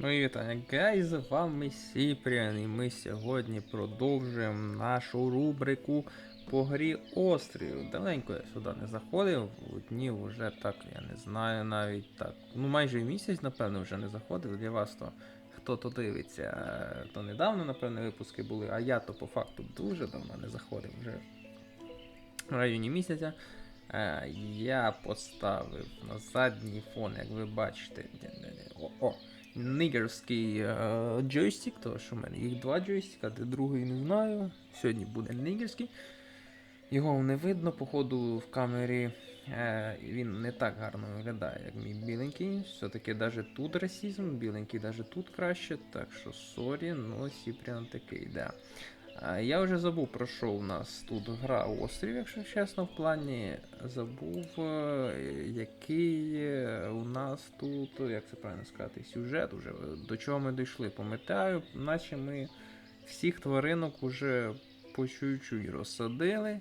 Мої вітання, гайз, з вами Сіпріан, і ми сьогодні продовжуємо нашу рубрику по грі Острів. Давненько я сюди не заходив, днів вже так, я не знаю навіть так. Ну майже місяць, напевно, вже не заходив. Для вас то, хто то дивиться, то недавно, напевно, випуски були, а я то по факту дуже давно не заходив вже в районі місяця. Е, Я поставив на задній фон, як ви бачите. О, о, нигерський е, джойстик, тому що в мене їх два джойстика, де другий не знаю. Сьогодні буде нигерський. Його не видно, походу, в камері він не так гарно виглядає, як мій біленький. Все-таки навіть тут расізм, біленький навіть тут краще, так що сорі, ну Сіпріан такий, да. Я вже забув, про що у нас тут гра острів, якщо чесно, в плані забув, е, який е, у нас тут, як це правильно сказати, сюжет уже, до чого ми дійшли. Пам'ятаю, наче ми всіх тваринок уже по чуть-чуть розсадили.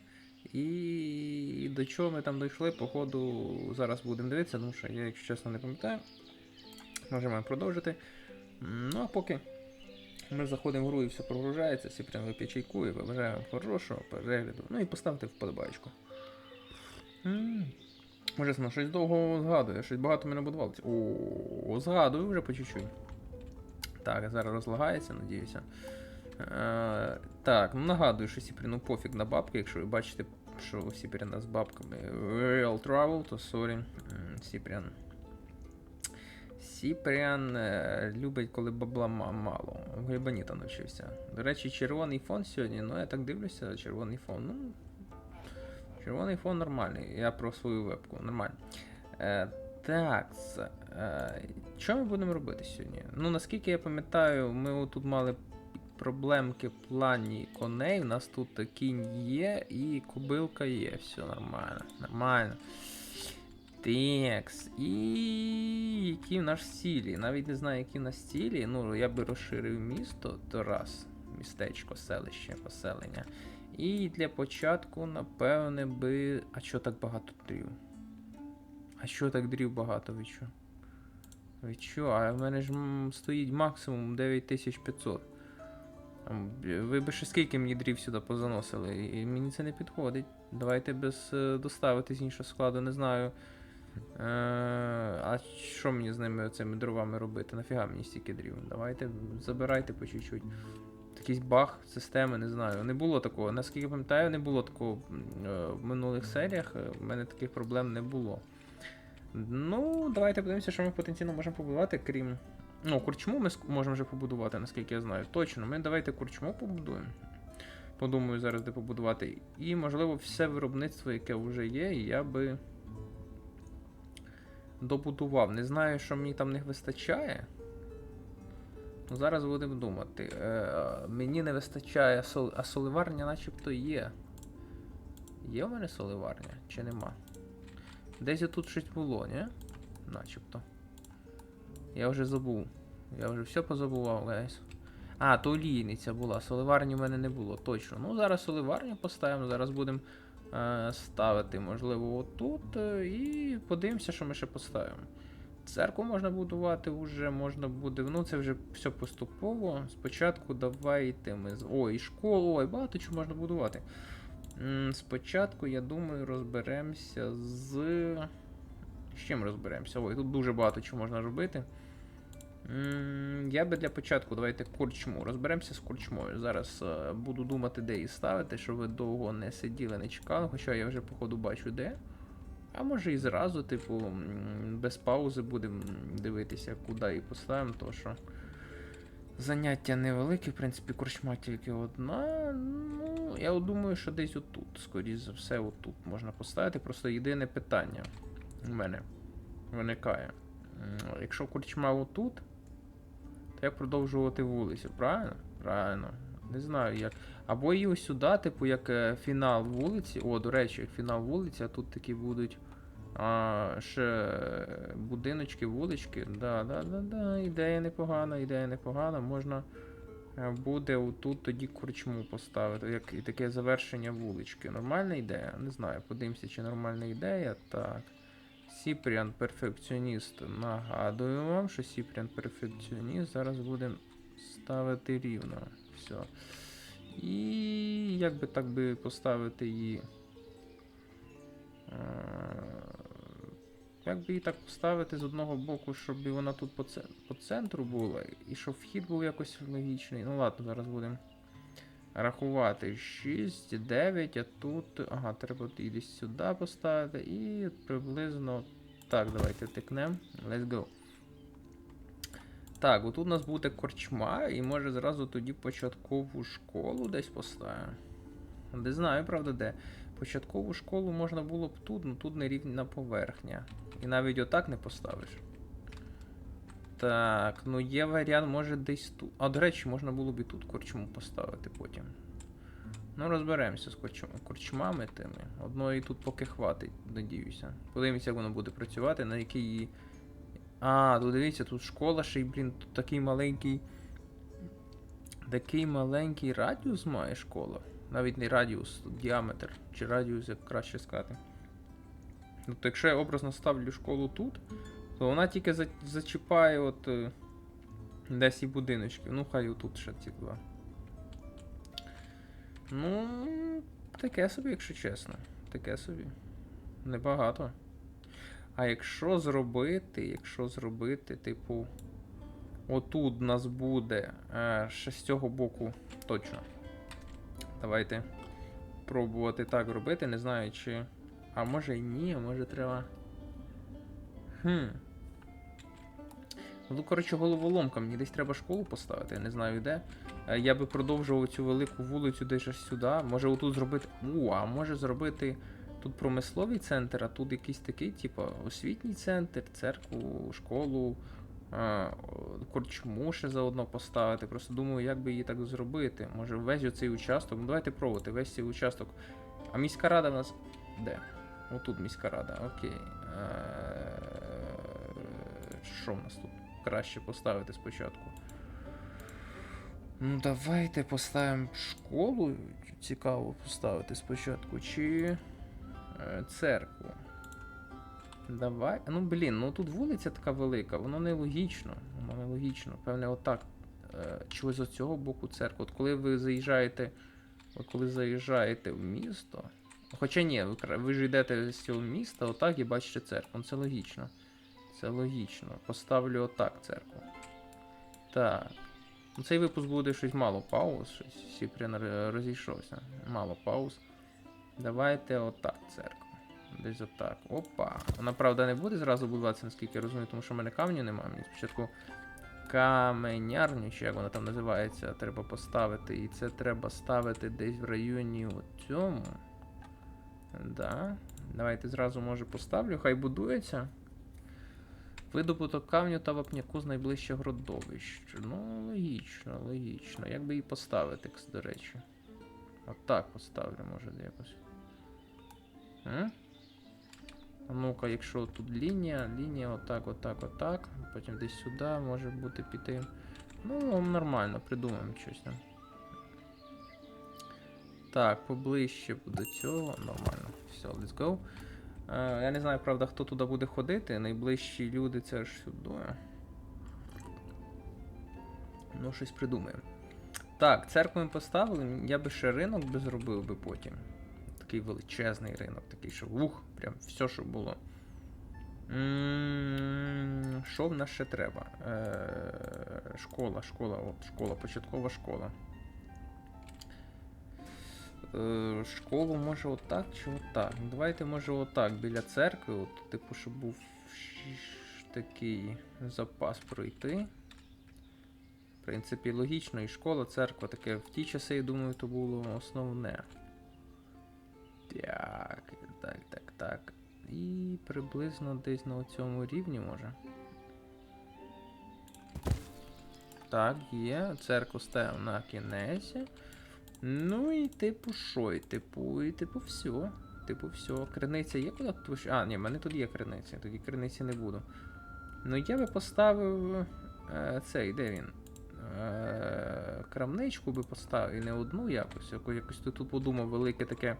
І до чого ми там дійшли, походу, зараз будемо дивитися, тому що я, якщо чесно, не пам'ятаю. Можемо продовжити. Ну а поки ми заходимо в гру і все прогружається, всі прямо вип'є чайку і побажаємо хорошого перегляду. Ну і поставте вподобайку. Може, сна щось довго згадує, щось багато мене будувалося. О, згадую вже по чуть-чуть. Так, зараз розлагається, надіюся. Е, так, ну нагадую, що Сіпрі, ну пофіг на бабки, якщо ви бачите, що у Сіпріна з бабками Real Travel, то. М, Сіпріан. Сіпріан е, любить, коли бабла ма- мало. В Глібаніта навчився. До речі, червоний фон сьогодні, ну я так дивлюся, червоний фон. Ну, червоний фон нормальний. Я про свою вебку, нормально. Е, так, е, що ми будемо робити сьогодні? Ну, наскільки я пам'ятаю, ми тут мали проблемки в плані коней. У нас тут кінь є і кобилка є. Все нормально. Нормально. Текс. І які в нас цілі? Навіть не знаю, які в нас цілі. Ну, я би розширив місто, то раз. Містечко, селище, поселення. І для початку, напевне, би. А що так багато дрів? А що так дрів багато, ви що? Ви що? А в мене ж стоїть максимум 9500. Ви би ще скільки мені дрів сюди позаносили? І мені це не підходить. Давайте без е, доставити з іншого складу, не знаю. Е, а що мені з ними цими дровами робити? Нафіга мені стільки дрів? Давайте забирайте по чуть-чуть. Якийсь баг системи, не знаю. Не було такого. Наскільки пам'ятаю, не було такого е, в минулих серіях. е, В мене таких проблем не було. Ну, давайте подивимося, що ми потенційно можемо побудувати, крім. Ну, курчму ми можемо вже побудувати, наскільки я знаю. Точно, ми давайте курчму побудуємо. Подумаю зараз, де побудувати. І, можливо, все виробництво, яке вже є, я би добудував. Не знаю, що мені там не вистачає. Ну, зараз будемо думати. Е, мені не вистачає сол... а соливарня начебто є. Є в мене соливарня чи нема? Десь тут щось було, ні? Начебто. Я вже забув. Я вже все позабував, гайс. А, то олійниця була. Соливарні в мене не було, точно. Ну, зараз соливарню поставимо, зараз будемо е, ставити, можливо, отут. е, і подивимося, що ми ще поставимо. Церкву можна будувати вже, можна буде. Ну, це вже все поступово. Спочатку давайте ми. Ой, школу, ой, багато чого можна будувати. Спочатку, я думаю, розберемося з. З чим розберемося? Ой, тут дуже багато чого можна робити. Я би для початку давайте курчму. Розберемося з курчмою. Зараз е, буду думати, де її ставити, щоб ви довго не сиділи, не чекали, хоча я вже, походу, бачу де. А може і зразу, типу, без паузи будемо дивитися, куди її поставимо, то що. Заняття невелике, в принципі, курчма тільки одна. Ну, я думаю, що десь отут, скоріш за все, отут можна поставити. Просто єдине питання у мене виникає. Якщо курчма отут, як продовжувати вулицю, правильно? Правильно. Не знаю як. Або її ось сюди, типу, як е, фінал вулиці. О, до речі, як фінал вулиці, а тут такі будуть а, ще будиночки, вулички. Да, да, да, да. Ідея непогана, ідея непогана. Можна е, буде отут тоді корчму поставити, як і таке завершення вулички. Нормальна ідея? Не знаю, подивимося, чи нормальна ідея. Так. Сіпріан перфекціоніст. Нагадую вам, що Сіпріан перфекціоніст зараз буде ставити рівно. Все. І як би так би поставити її. Е, Як би її так поставити з одного боку, щоб вона тут по центру була, і щоб вхід був якось логічний. Ну ладно, зараз будемо рахувати. 6, 9, а тут. Ага, треба і десь сюди поставити. І приблизно. Так, давайте тикнемо. Let's go. Так, отут у нас буде корчма, і може зразу тоді початкову школу десь поставимо. Не знаю, правда, де. Початкову школу можна було б тут, ну тут не рівна поверхня. І навіть отак не поставиш. Так, ну є варіант, може десь тут. А, до речі, можна було б і тут корчму поставити потім. Ну, розберемося з корчм... корчмами тими. Одної тут поки хватить, надіюся. Подивимося, як воно буде працювати, на якій її. А, тут дивіться, тут школа ще й, блін, тут такий маленький. Такий маленький радіус має школа. Навіть не радіус, тут діаметр. Чи радіус, як краще сказати. Тобто, якщо я образно ставлю школу тут, вона тільки за- зачіпає от. е, Десь і будиночки. Ну, хай отут ще ці два. Ну, таке собі, якщо чесно. Таке собі. Небагато. А якщо зробити, якщо зробити, типу. Отут нас буде е, ще з цього боку точно. Давайте пробувати так робити. Не знаю, чи. А може і ні, може треба. Хм. Ну, коротше, головоломка, мені десь треба школу поставити, я не знаю де. Е, Я би продовжував цю велику вулицю десь аж сюди. Може отут зробити. У, а може зробити тут промисловий центр, а тут якийсь такий, типу, освітній центр, церкву, школу, е, корчму ще заодно поставити. Просто думаю, як би її так зробити. Може весь оцей участок. Ну давайте пробувати, весь цей участок. А міська рада в нас. Де? Отут міська рада, окей. Е, Що в нас тут краще поставити спочатку? Ну, давайте поставимо школу. Цікаво поставити спочатку. Чи е, церкву. Давай. Ну, блін, ну тут вулиця така велика, воно нелогічно. Воно нелогічно. Певне, отак. Е, чи з цього боку церкву. От коли ви заїжджаєте. От коли заїжджаєте в місто. Хоча ні, ви, ви ж йдете з цього міста, отак і бачите церкву. Ну, Це логічно. Це логічно. Поставлю отак церкву. Так. Ну, цей випуск буде щось мало пауз, щось р- розійшовся. Мало пауз. Давайте отак церкву. Десь отак. Опа. Вона, правда, не буде зразу будуватися, наскільки я розумію, тому що в мене камню немає. Мені спочатку каменярню, чи як вона там називається, треба поставити. І це треба ставити десь в районі цьому. Да. Давайте зразу може поставлю, хай будується. Видобуток камню та вапняку з найближчих родовищ. Ну, логічно, логічно. Як би її поставити, до речі. Отак поставлю, може якось. М? А ну-ка, якщо тут лінія, лінія отак, отак, отак. Потім десь сюди може бути піти. Ну, нормально, придумаємо щось. Так, поближче до цього. Нормально. Все, let's go. Е, я не знаю, правда, хто туди буде ходити. Найближчі люди це ж сюди. Ну, щось придумаємо. Так, церкву ми поставили. Я би ще ринок би зробив би потім. Такий величезний ринок, такий, що ух, прям все, що було. Що в нас ще треба? Е, школа, школа, от школа, початкова школа. Е, школу може отак чи отак. Ну, давайте, може, отак, біля церкви, от, типу, щоб був такий запас пройти. В принципі, логічно, і школа, церква таке. В ті часи, я думаю, то було основне. Так, так, так, так. І приблизно десь на цьому рівні може. Так, є. Церкву ставимо на кінець. Ну і типу що? І типу, і типу все. Типу, все. Криниця є куди тут? А, ні, в мене тут є криниця, тоді криниці не буду. Ну я би поставив. Е, цей, де він? Е, крамничку би поставив і не одну якось. Яко- Якось тут подумав велике таке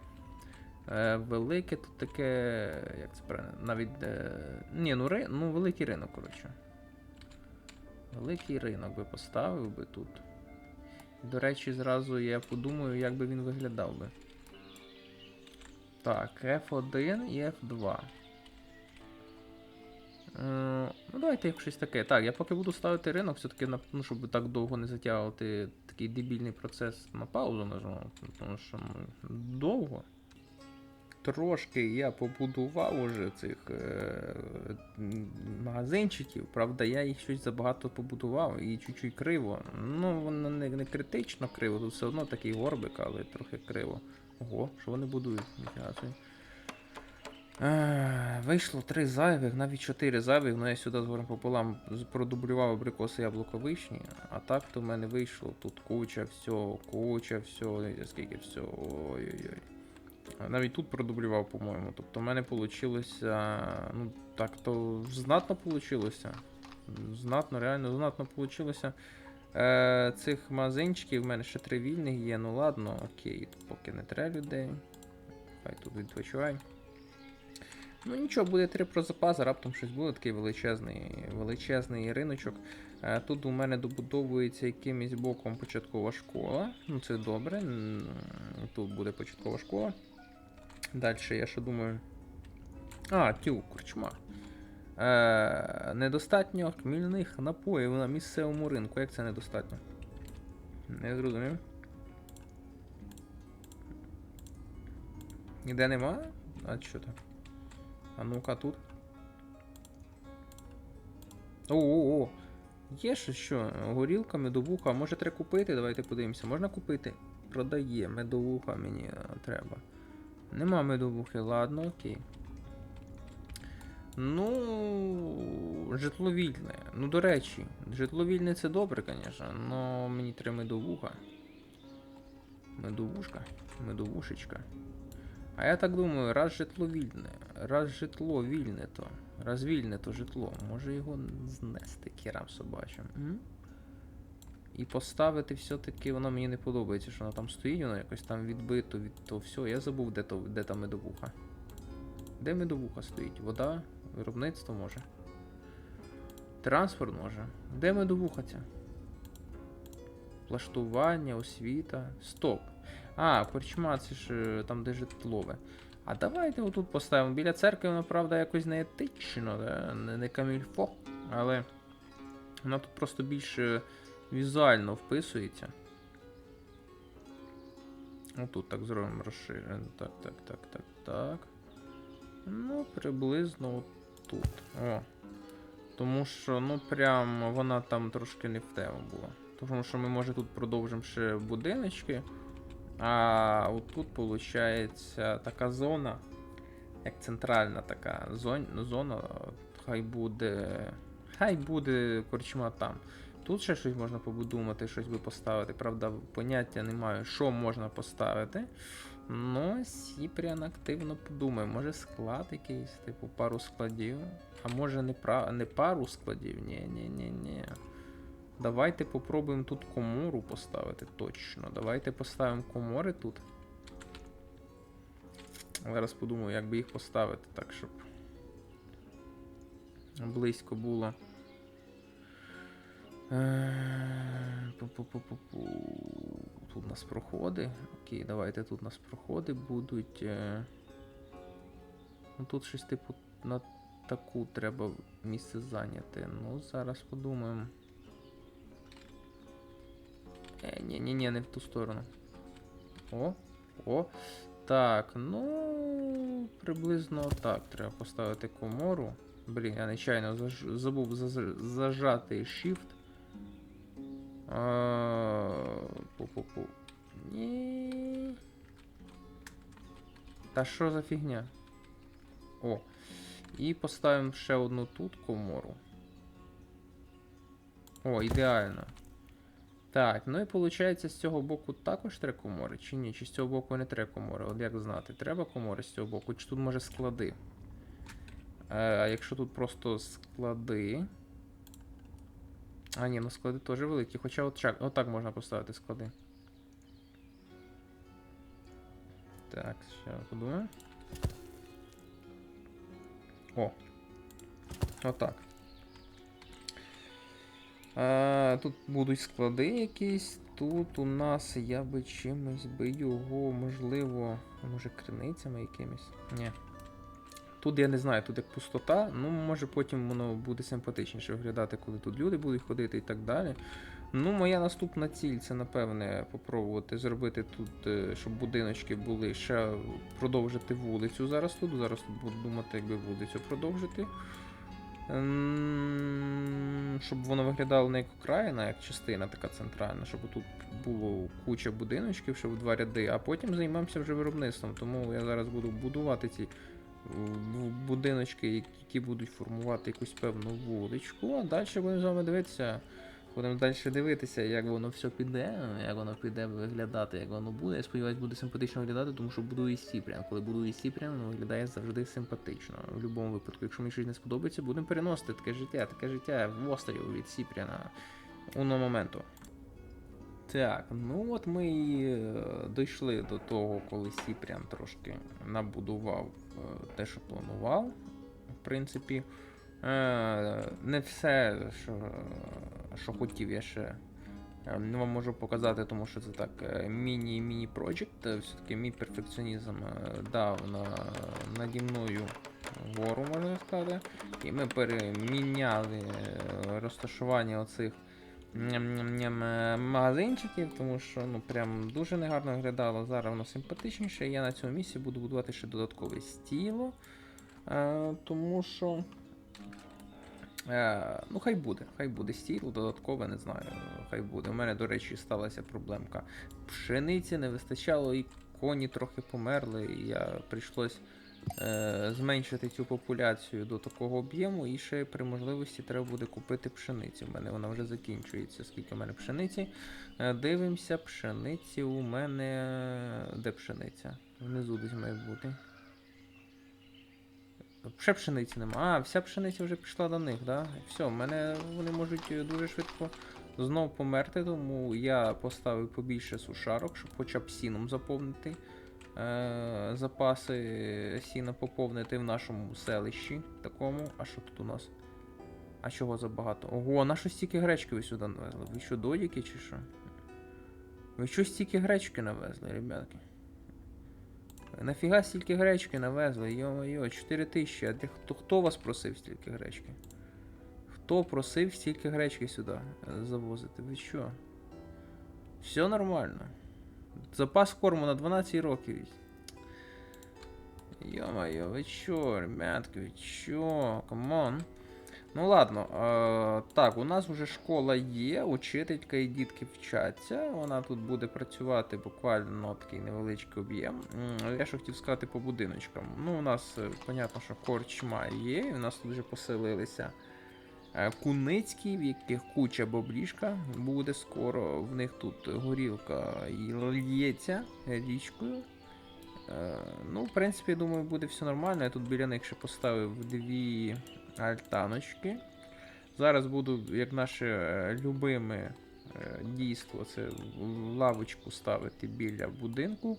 Е, велике тут таке. Як це правильно? Навіть. Е, ні, ну, ри, ну великий ринок, коротше. Великий ринок би поставив би тут. До речі, зразу я подумаю, як би він виглядав би. Так, F1 і F2. Е, ну, давайте як щось таке. Так, я поки буду ставити ринок, все-таки, ну, щоб так довго не затягувати такий дебільний процес на паузу нажму, тому що ну, довго. Трошки я побудував уже цих е, магазинчиків, правда, я їх щось забагато побудував і чуть-чуть криво. Ну, воно не, не критично криво, тут все одно такий горбик, але трохи криво. Ого, що вони будують? Собі. Е, Вийшло три зайвих, навіть чотири зайвих, але я сюди згорем пополам продублював абрикоси яблуко вишні, а так то в мене вийшло тут куча всього, куча всього, скільки всього. Ой-ой-ой. Навіть тут продублював, по-моєму. Тобто в мене вийшло. Ну, так то знатно вийшло. Знатно, реально знатно вийшло. Е, цих магазинчиків в мене ще три вільних є. Ну ладно, окей, поки не треба людей. Хай тут відпочивай. Ну нічого, буде три про запас, раптом щось буде такий величезний, величезний риночок. Е, Тут у мене добудовується якимось боком початкова школа. Ну це добре. Тут буде початкова школа. Далі я що думаю. А, тю, корчма. Е, недостатньо хмільних напоїв на місцевому ринку. Як це недостатньо? Не зрозумів. Ніде нема? А що там? А ну-ка тут. О-о-о! Є ще що? Горілка, медовуха. Може треба купити? Давайте подивимося. Можна купити? Продає, медовуха мені треба. Нема медовухи, ладно, окей. Ну, житловільне. Ну, до речі, житловільне це добре, звісно, але мені треба медовуха. Медовушка, медовушечка. А я так думаю, раз житло вільне, раз житло вільне то, раз вільне то житло, може його знести керам собачим. М? І поставити все-таки, воно мені не подобається, що воно там стоїть, воно якось там відбито від того всього. Я забув, де, то, де та медовуха. Де медовуха стоїть? Вода, виробництво може. Транспорт може. Де медовуха ця? Влаштування, освіта. Стоп. А, корчма, це ж е, там, де житлове. А давайте отут поставимо. Біля церкви, воно, правда, якось не етично, да? не, не камільфо, але воно тут просто більш візуально вписується. Отут так зробимо розширено. Так, так, так, так, так. Ну, приблизно тут. О. Тому що, ну, прям вона там трошки не в тему була. Тому що ми, може, тут продовжимо ще будиночки. А отут, виходить, така зона, як центральна така зон, зона, хай буде. Хай буде корчма там. Тут ще щось можна побудувати, щось би поставити. Правда, поняття не маю, що можна поставити. Ну, Сіпріан активно подумає, може склад якийсь, типу пару складів. А може не, пра... не пару складів? Ні, ні, ні, ні. Давайте попробуємо тут комору поставити точно. Давайте поставимо комори тут. Зараз подумаю, як би їх поставити так, щоб близько було. Е. Тут у нас проходи. Окей, давайте тут у нас проходи будуть. е. Ну тут щось типу на таку треба місце зайняти. Ну, зараз подумаємо. Е, ні, ні, ні, не в ту сторону. О, о. Так, ну. Приблизно так. Треба поставити комору. Блін, я нечайно забув заж- зажати Shift. Пу-пу-пу. Ні. Та що за фігня? О. І поставимо ще одну тут комору. О, ідеально. Так, ну і виходить, з цього боку також треба комори, чи ні? Чи з цього боку не треба комори? От як знати, треба комори з цього боку, чи тут може склади? Е, А якщо тут просто склади. А, ні, ну склади теж великі. Хоча от чак, отак можна поставити склади. Так, ще подумаю. О. Отак. А, тут будуть склади якісь. Тут у нас я би чимось би його, можливо, може криницями якимись. Ні. Тут я не знаю, тут як пустота, ну може потім воно буде симпатичніше виглядати, коли тут люди будуть ходити і так далі. Ну, моя наступна ціль це, напевне, попробувати зробити тут, е, щоб будиночки були ще продовжити вулицю зараз тут. Зараз тут буду думати, якби вулицю продовжити. Щоб воно виглядало не як окраїна, як частина така центральна, щоб тут було куча будиночків, щоб два ряди, а потім займемося вже виробництвом. Тому я зараз буду будувати ці будиночки, які будуть формувати якусь певну вуличку, а далі будемо з вами дивитися. Будемо далі дивитися, як воно все піде, як воно піде виглядати, як воно буде. Я сподіваюся, буде симпатично виглядати, тому що будую Сіпрян. Коли будую Сіпрян, воно виглядає завжди симпатично. В будь-якому випадку, якщо мені щось не сподобається, будемо переносити таке життя, таке життя в острів від Сіпряна уно моменту. Так, ну от ми і е, дійшли до того, коли Сіпрян трошки набудував те, що планував. В принципі, е, не все, що, що хотів, я ще е, вам можу показати, тому що це так е, міні-міні проджект. Все-таки мій перфекціонізм е, дав на, наді мною гору, можна сказати. І ми переміняли е, розташування оцих е, магазинчиків, тому що ну прям дуже негарно виглядало. Зараз воно симпатичніше. Я на цьому місці буду будувати ще додаткове стіло. Е, тому що. Е, ну, хай буде, хай буде стіло, додаткове, не знаю. Хай буде. У мене, до речі, сталася проблемка. Пшениці не вистачало, і коні трохи померли, і я прийшлось е, зменшити цю популяцію до такого об'єму, і ще при можливості треба буде купити пшениці. У мене вона вже закінчується. Скільки в мене пшениці? Е, дивимося, пшениці у мене. Де пшениця? Внизу десь має бути. Ще пшениці нема. А, вся пшениця вже пішла до них, да? Все, в мене вони можуть е, дуже швидко знов померти, тому я поставив побільше сушарок, щоб хоча б сіном заповнити е, запаси сіна поповнити в нашому селищі такому. А що тут у нас? А чого забагато? Ого, на що стільки гречки ви сюди навезли? Ви що, додіки чи що? Ви що стільки гречки навезли, ребятки? Нафіга стільки гречки навезли? Йо-йо, 4 тисячі. А де, хто, хто вас просив стільки гречки? Хто просив стільки гречки сюди завозити? Ви що? Все нормально. Запас корму на 12 років. Йо-моє, ви чо, ребятки, ви чо? Камон. Ну ладно, е, так, у нас вже школа є, учителька і дітки вчаться. Вона тут буде працювати буквально такий невеличкий об'єм. Я що хотів сказати по будиночкам. Ну, у нас, е, понятно, що корчма є, і у нас тут вже поселилися куницькі, в яких куча баблішка буде скоро. В них тут горілка і лється річкою. Е, ну, в принципі, я думаю, буде все нормально. Я тут біля них ще поставив дві альтаночки. Зараз буду, як наше е, любиме е, дійство, це лавочку ставити біля будинку.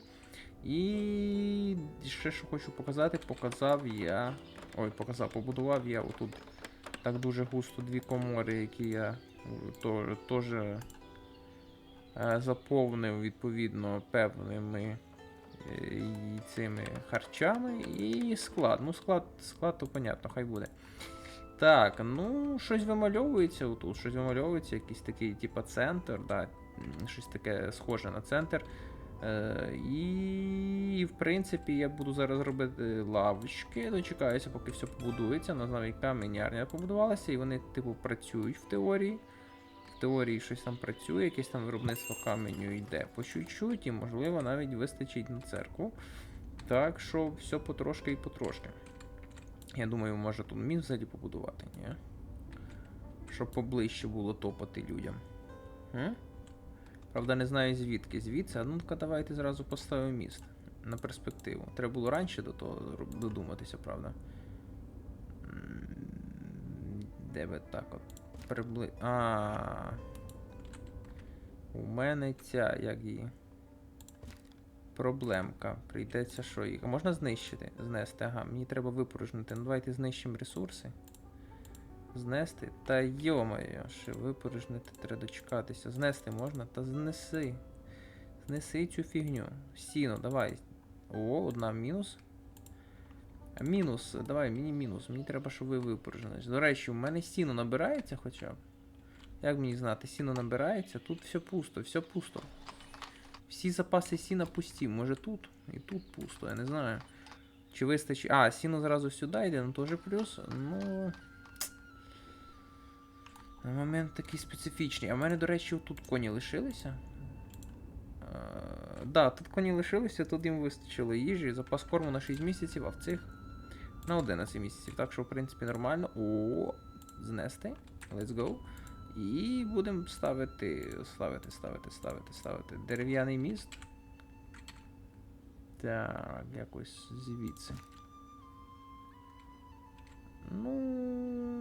І ще що хочу показати, показав я. Ой, показав, побудував я отут так дуже густо дві комори, які я е, теж е, заповнив відповідно певними е, цими харчами і склад. Ну, склад, склад, то понятно, хай буде. Так, ну, щось вимальовується отут, щось вимальовується, якийсь такий, типа, центр, да, щось таке схоже на центр. Е, і, в принципі, я буду зараз робити лавочки, дочекаюся, поки все побудується. На знаю, яка мінярня побудувалася, і вони, типу, працюють в теорії. В теорії щось там працює, якесь там виробництво каменю йде по чуть-чуть, і, можливо, навіть вистачить на церкву. Так що все потрошки і потрошки. Я думаю, може тут міст взагалі побудувати, ні? Щоб поближче було топати людям. М? Правда, не знаю звідки. Звідси, ну-ка давайте зразу поставимо міст на перспективу. Треба було раніше до того додуматися, правда? Де би так от прибли. А. У мене ця, як її. проблемка. Прийдеться що їх. Можна знищити? Знести. Ага, мені треба випорожнити. Ну давайте знищимо ресурси. Знести. Та йомаю, ще випорожнити треба дочекатися. Знести можна? Та знеси. Знеси цю фігню. Сіно, давай. О, одна мінус. Мінус, давай, мені мінус. Мені треба, щоб ви випорожнили. До речі, у мене сіно набирається хоча б. Як мені знати, сіно набирається, тут все пусто, все пусто. Всі запаси сіна пусті. Може тут і тут пусто, я не знаю. Чи вистачить. А, сіно зразу сюди йде, ну теж плюс. Ну. На момент такий специфічний. А в мене, до речі, тут коні лишилися. Е, да, тут коні лишилися, тут їм вистачило їжі, запас корму на 6 місяців, а в цих на 11 місяців. Так що, в принципі, нормально. О, знести. Let's go. І будемо ставити, ставити, ставити, ставити, ставити. Дерев'яний міст. Так, якось звідси. Ну.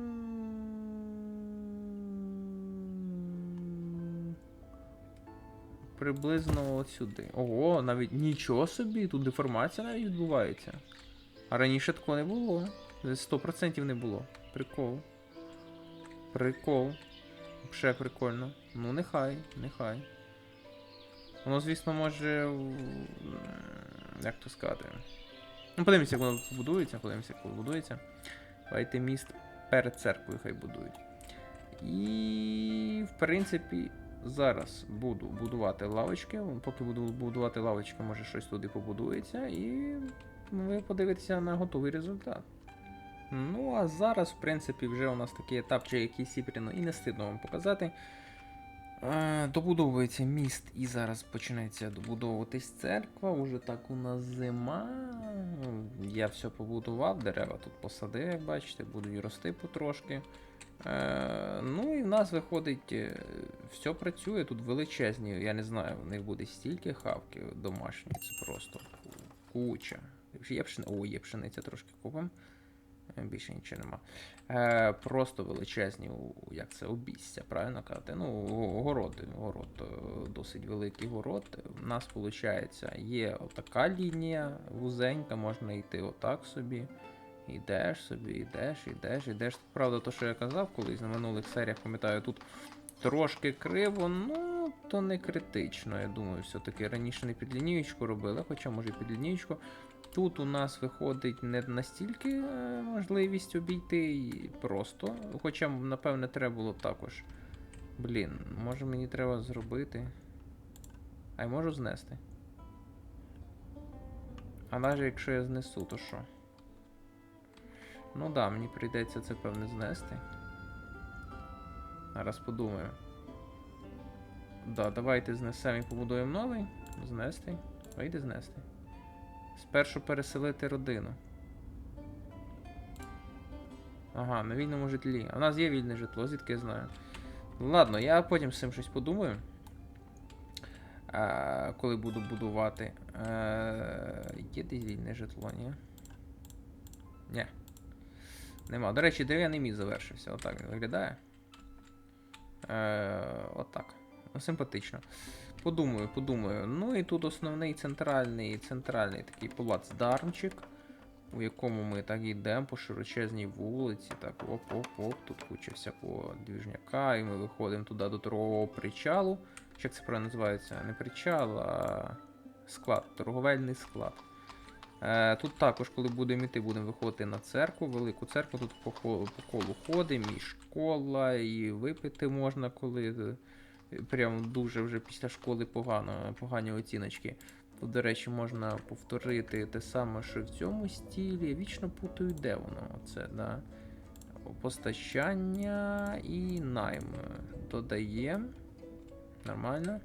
Приблизно сюди. Ого, навіть нічого собі, тут деформація навіть відбувається. А раніше такого не було. 100% не було. Прикол. Прикол. Ще прикольно. Ну, нехай, нехай. Воно, звісно, може. Як то сказати. Ну, подивимося, як воно будується, подивимося, як воно будується. Давайте міст перед церквою хай будують. І, в принципі, зараз буду будувати лавочки. Поки буду будувати лавочки, може щось туди побудується, і ви подивитеся на готовий результат. Ну, а зараз, в принципі, вже у нас такий етап, чи який сіпряно і не стидно вам показати. Е, добудовується міст, і зараз починається добудовуватись церква. Уже так у нас зима. Я все побудував, дерева тут посадив, як бачите, будуть рости потрошки. Е, ну і в нас виходить, е, все працює, тут величезні, я не знаю, в них буде стільки хавки домашні, це просто куча. Є о, є пшениця трошки купимо. Більше нічого нема. Е, просто величезні, як це, обійстя, правильно казати? Ну, городи, город, е, досить великий город. У нас, виходить, є отака лінія вузенька, можна йти отак собі. Ідеш собі, йдеш, йдеш, йдеш. Правда, то, що я казав колись на минулих серіях, пам'ятаю, тут трошки криво, ну, то не критично. Я думаю, все-таки раніше не під лінієчку робили, хоча може під лінієчку. Тут у нас виходить не настільки е, можливість обійти просто. Хоча, напевне, треба було також. Блін, може мені треба зробити. А я можу знести. А навіть якщо я знесу, то що? Ну да, мені прийдеться це певне знести. Зараз подумаю. Да, давайте знесемо і побудуємо новий. Знести. Вийде знести. Спершу переселити родину. Ага, на вільному житлі. А в нас є вільне житло, звідки я знаю. Ладно, я потім з цим щось подумаю. А, коли буду будувати. Е, є десь вільне житло, ні? Ні. Нема. До речі, дерев'яний міст завершився. Отак він виглядає. Е, отак. Ну, симпатично. Подумаю, подумаю. Ну і тут основний центральний, центральний такий плацдармчик, у якому ми так йдемо по широчезній вулиці. Так, оп-оп-оп, тут куча всякого двіжняка, і ми виходимо туди до торгового причалу. Як це правильно називається? Не причал, а склад, торговельний склад. Е, тут також, коли будемо йти, будемо виходити на церкву, велику церкву, тут по, колу ходимо, і школа, і випити можна, коли прям дуже вже після школи погано, погані оціночки. Тут, до речі, можна повторити те саме, що в цьому стілі. Вічно путаю, де воно. Оце, да. Постачання і найм. Додаємо. Нормально.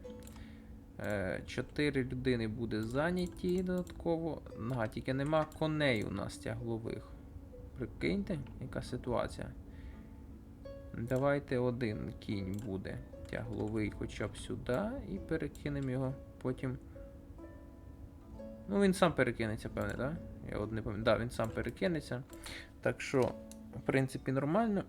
Е, Чотири людини буде зайняті додатково. Ага, тільки нема коней у нас тяглових. Прикиньте, яка ситуація. Давайте один кінь буде тягловий хоча б сюди і перекинемо його потім. Ну, він сам перекинеться, певне, так? Я от не пам'ятаю. Да, він сам перекинеться. Так що, в принципі, нормально.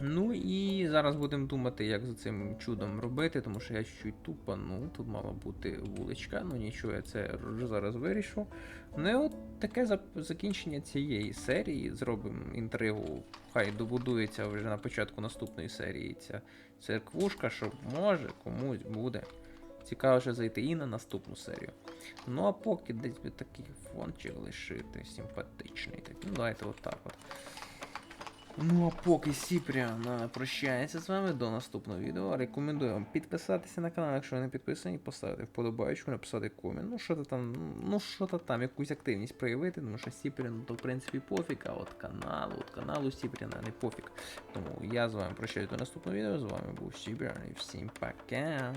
Ну і зараз будемо думати, як за цим чудом робити, тому що я чуть-чуть тупанув. Тут мала бути вуличка, ну нічого, я це зараз вирішу. Ну і от таке закінчення цієї серії. Зробимо інтригу. Хай добудується вже на початку наступної серії ця церквушка, щоб може комусь буде цікавіше зайти і на наступну серію. Ну а поки десь би такий фончик лишити, симпатичний. Так, ну давайте отак от. Ну а поки Сіпріан прощається з вами до наступного відео. Рекомендую вам підписатися на канал, якщо ви не підписані, поставити вподобайку, написати комент. Ну що там, ну що то там, якусь активність проявити, тому що Сіпріан то в принципі пофіг, а от каналу, от каналу Сіпріана не пофіг. Тому я з вами прощаюсь до наступного відео. З вами був Сіпріан і всім пока.